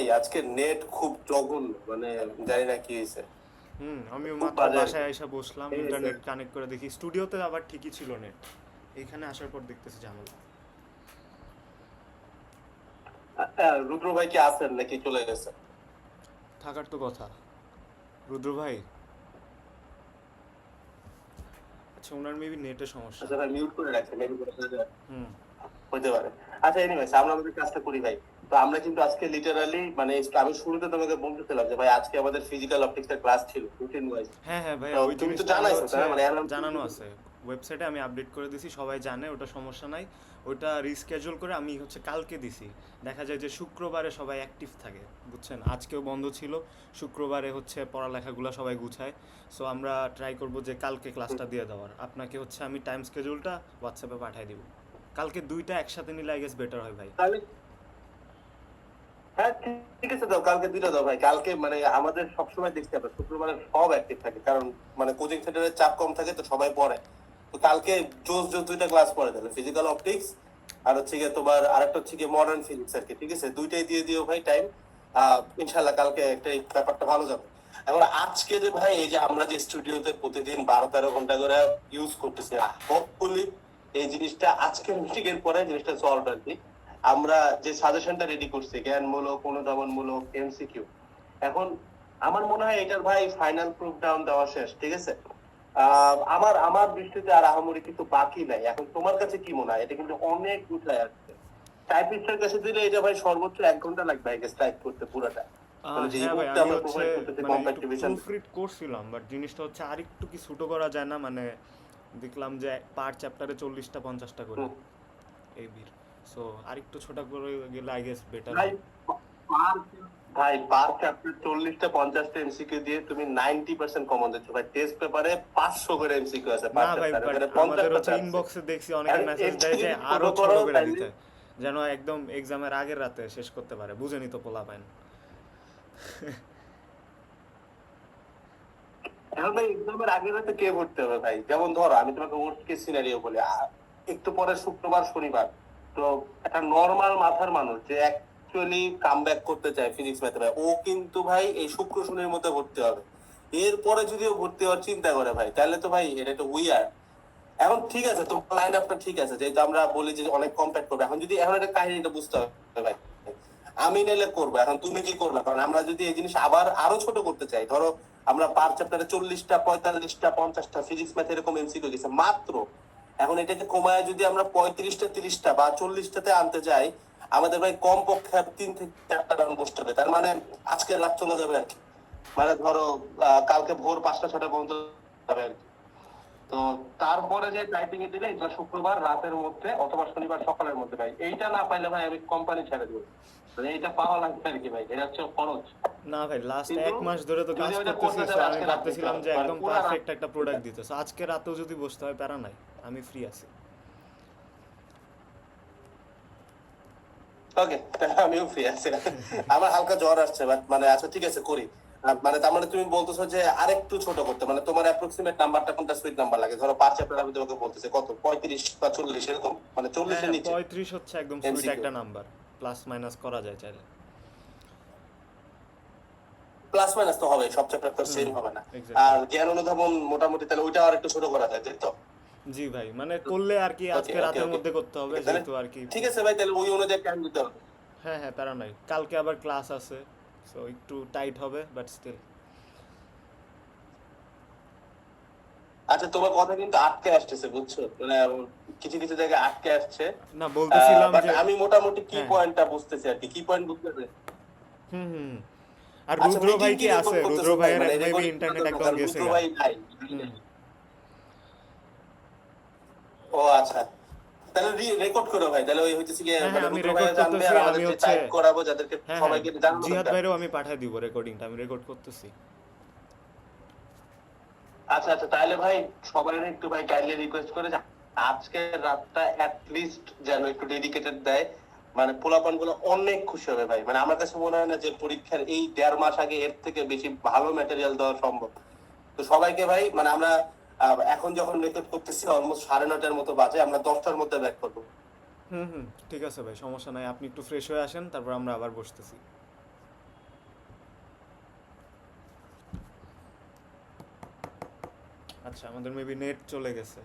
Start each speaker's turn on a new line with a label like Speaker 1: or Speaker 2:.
Speaker 1: ভাই আজকে নেট খুব জঘন্য মানে জানি না কি হয়েছে
Speaker 2: হুম আমিও মাত্র বাসায় এসে বসলাম ইন্টারনেট কানেক্ট করে দেখি। স্টুডিওতে আবার ঠিকই ছিল নেট এখানে আসার পর দেখতেছি ঝামেলা।
Speaker 1: রুদ্র ভাই কি আছেন নাকি চলে গেছে?
Speaker 2: থাকার তো কথা। রুদ্র ভাই? আচ্ছা ওনার মেবি নেটের সমস্যা।
Speaker 1: আচ্ছা মিউট করে রাখছে মেবি করে
Speaker 2: হুম।
Speaker 1: হতে পারে। আচ্ছা এনিওয়েজ আমরা আমাদের কাজটা করি ভাই। তো আমরা কিন্তু আজকে লিটারালি মানে আমি শুরুতে তোমাকে বলতেছিলাম যে ভাই আজকে আমাদের ফিজিক্যাল অপটিক্স এর ক্লাস ছিল রুটিন ওয়াইজ
Speaker 2: হ্যাঁ হ্যাঁ ভাই ওই
Speaker 1: তুমি তো জানাইছো? মানে
Speaker 2: জানানো আছে। ওয়েবসাইটে আমি আপডেট করে দিছি সবাই জানে ওটা সমস্যা নাই। ওটা রিস্কেজুল করে আমি হচ্ছে কালকে দিছি। দেখা যায় যে শুক্রবারে সবাই অ্যাক্টিভ থাকে বুঝছেন? আজকেও বন্ধ ছিল শুক্রবারে হচ্ছে পড়ালেখাগুলো সবাই গুছায়। সো আমরা ট্রাই করব যে কালকে ক্লাসটা দিয়ে দেওয়ার। আপনাকে হচ্ছে আমি টাইম স্কেজুলটা হোয়াটসঅ্যাপে পাঠিয়ে দিব। কালকে দুইটা একসাথে নিলে আই গেস বেটার হয় ভাই।
Speaker 1: তাহলে হ্যাঁ ঠিক- আছে দাও কালকে দুইটা দাও ভাই। কালকে মানে আমাদের সবসময় দেখতে হবে, শুক্রবারে সব অ্যাক্টিভ থাকে, কারণ মানে কোচিং সেন্টারের চাপ কম থাকে তো সবাই পড়ে। তো কালকে জোস জোস দুইটা ক্লাস পড়ে তাহলে ফিজিক্যাল অপটিক্স আর হচ্ছে গিয়ে তোমার আরেকটা হচ্ছে গিয়ে মডার্ন ফিজিক্স আর কি, ঠিক আছে? দুইটাই দিয়ে দিও ভাই টাইম ইনশাল্লাহ কালকে একটা ব্যাপারটা ভালো যাবে। এখন আজকে যে ভাই, এই যে আমরা যে স্টুডিওতে প্রতিদিন বারো তেরো ঘণ্টা করে ইউজ করতেছি হোপফুলি এই জিনিসটা আজকের মিটিং এর পরে জিনিসটা সলভ আর কি। আমরা যে সাজেশনটা রেডি করছি জ্ঞানমূলক অনুধাবনমূলক এমসিকিউ এখন আমার মনে হয় এটার ভাই ফাইনাল প্রুফ ডাউন দেওয়া শেষ ঠিক আছে? আমার আমার দৃষ্টিতে আর আহামরি কিছু বাকি নাই। এখন তোমার কাছে কি মনে হয়? এটা কিন্তু অনেক গুছায় আসছে। টাইপিস্টের কাছে দিলে এটা ভাই সর্বোচ্চ এক ঘণ্টা লাগবে আই টাইপ করতে পুরোটা। মানে
Speaker 2: হ্যাঁ মানে করছিলাম বাট জিনিসটা হচ্ছে আরেকটু কি ছোট করা যায় না মানে দেখলাম যে পার চ্যাপ্টারে চল্লিশটা পঞ্চাশটা করে। এই সো আরেকটু ছোট করে গেলে আই গেস বেটার
Speaker 1: ভাই পার চ্যাপ্টার চল্লিশটা পঞ্চাশটা এমসিকিউ দিয়ে তুমি নাইনটি পার্সেন্ট কমন দিচ্ছ। ভাই টেস্ট পেপারে পাঁচশো করে এমসিকিউ আছে
Speaker 2: না ভাই
Speaker 1: চ্যাপ্টারে
Speaker 2: আমাদের
Speaker 1: 50
Speaker 2: হচ্ছে। ইনবক্সে দেখছি অনেকে মেসেজ দেয় যে আরও
Speaker 1: ছোট করে
Speaker 2: দিতে যেন একদম এক্সামের আগের রাতে শেষ করতে পারে। বুঝেনি তো পোলা পাইন।
Speaker 1: এখন ভাই এক্সামের আগে রাতে কে ভর্তি হবে ভাই? যেমন ধরো আমি তোমাকে ওয়ার্স্ট কেস সিনারিও বলি। একটু পরে শুক্রবার শনিবার। তো একটা নর্মাল মাথার মানুষ যে অ্যাকচুয়ালি কাম করতে চায় ফিজিক্স ম্যাথে ভাই, ও কিন্তু ভাই এই শুক্র শনির মধ্যে ভর্তি হবে। এরপরে যদি ও ভর্তি হওয়ার চিন্তা করে ভাই, তাহলে তো ভাই এটা একটা উইয়ার এখন ঠিক আছে তো লাইন আপটা ঠিক আছে, যেহেতু আমরা বলি যে অনেক কম্প্যাক্ট করবে। এখন যদি, এখন একটা কাহিনীটা বুঝতে হবে ভাই। আমি নিলে করব, এখন তুমি কি করবে? কারণ আমরা যদি এই জিনিস আবার আরও ছোট করতে চাই, ধরো আমরা পার চ্যাপ্টারে চল্লিশটা, পঁয়তাল্লিশটা, পঞ্চাশটা ফিজিক্স ম্যাথ এরকম এমসিকিউ গেছে মাত্র এখন এটাকে কমায় যদি আমরা পঁয়ত্রিশটা, তিরিশটা বা চল্লিশটাতে আনতে যাই, আমাদের ভাই কম পক্ষে তিন থেকে চারটা রান বসতে হবে। তার মানে আজকে রাত চলে যাবে আর কি। মানে ধরো কালকে ভোর পাঁচটা ছটা পর্যন্ত যাবে আর কি। তো তারপরে যে টাইপিং এ দিলে এটা শুক্রবার রাতের মধ্যে অথবা শনিবার সকালের মধ্যে ভাই। এইটা না পাইলে ভাই আমি কোম্পানি ছেড়ে দেবো। মানে এইটা পাওয়া লাগবে আর কি ভাই এটা হচ্ছে খরচ।
Speaker 2: না ভাই লাস্ট এক মাস ধরে তো কাজ আমি ভাবতেছিলাম যে
Speaker 1: মানে
Speaker 2: একদম পারফেক্ট একটা প্রোডাক্ট দিতে আজকে রাতেও যদি বসতে হয় প্যারা নাই আমি ফ্রি আছি।
Speaker 1: ওকে আমিও ফ্রি আছি। আমার হালকা জ্বর আসছে বাট মানে আচ্ছা ঠিক আছে করি। মানে তার মানে তুমি বলতেছো যে আরেকটু ছোট করতে মানে তোমার অ্যাপ্রক্সিমেট নাম্বারটা কোনটা? সুইট নাম্বার লাগে। ধরো পাঁচ চ্যাপ্টার আমি তোমাকে বলতেছি কত? পঁয়ত্রিশ বা চল্লিশ এরকম? মানে নিচে।
Speaker 2: পঁয়ত্রিশ হচ্ছে একদম সুইট একটা নাম্বার প্লাস মাইনাস করা যায় চাইলে।
Speaker 1: প্লাস মাইনাস তো হবে সব চ্যাপ্টার তো সেম হবে না। আর জ্ঞান অনুধাবন মোটামুটি তাহলে ওইটা আর একটু ছোট করা যায় তাই তো?
Speaker 2: জি ভাই মানে করলে আর কি আজকে রাতের মধ্যে করতে হবে যেহেতু আর কি
Speaker 1: ঠিক আছে ভাই তাহলে ওই অনুযায়ী টাইম দিতে হবে।
Speaker 2: হ্যাঁ হ্যাঁ প্যারা নাই। কালকে আবার ক্লাস আছে। সো একটু টাইট হবে বাট স্টিল
Speaker 1: আচ্ছা তোমার কথা কিন্তু আটকে আসতেছে বুঝছ? মানে কিছু কিছু জায়গায় আটকে আসছে।
Speaker 2: না বলতেছিলাম যে
Speaker 1: আমি মোটামুটি কি
Speaker 2: হ্যাঁ।
Speaker 1: পয়েন্টটা বুঝতেছি আর কি। কি পয়েন্ট বুঝতেছে
Speaker 2: হুম হুম আর
Speaker 1: আচ্ছা,
Speaker 2: রুদ্র ভাই কি আছে? রুদ্র
Speaker 1: ভাই?
Speaker 2: ভাইয়ের মেবি ইন্টারনেট একদম গেছে।
Speaker 1: রুদ্র ভাই নাই ও আচ্ছা। তাহলে রেকর্ড করো ভাই তাহলে ওই হইতেছে কি
Speaker 2: হ্যাঁ,
Speaker 1: মানে
Speaker 2: আমি record
Speaker 1: জানবে আর
Speaker 2: করতেছি, আমি হচ্ছে-
Speaker 1: করাবো যাদেরকে
Speaker 2: হ্যাঁ হ্যাঁ
Speaker 1: সবাইকে জানাব
Speaker 2: জিহাদ। ভাইরেও আমি পাঠিয়ে দিব রেকর্ডিংটা আমি রেকর্ড করতেছি।
Speaker 1: আচ্ছা আচ্ছা তাহলে ভাই সবাই একটু ভাই কাইন্ডলি রিকোয়েস্ট করে যে আজকে রাতটা অ্যাট লিস্ট যেন একটু ডেডিকেটেড দেয়। মানে পোলাপানগুলো অনেক খুশি হবে ভাই। মানে আমার কাছে মনে হয় না যে পরীক্ষার এই দেড় মাস আগে এর থেকে বেশি ভালো ম্যাটেরিয়াল দেওয়া সম্ভব। তো সবাইকে ভাই মানে আমরা এখন যখন রেকর্ড করতেছি অলমোস্ট সাড়ে নটার মতো বাজে, আমরা দশটার মধ্যে ব্যাক করব।
Speaker 2: হুম হুম, ঠিক আছে ভাই, সমস্যা নাই, আপনি একটু ফ্রেশ হয়ে আসেন, তারপর আমরা আবার বসতেছি। আচ্ছা আমাদের মেবি নেট চলে গেছে।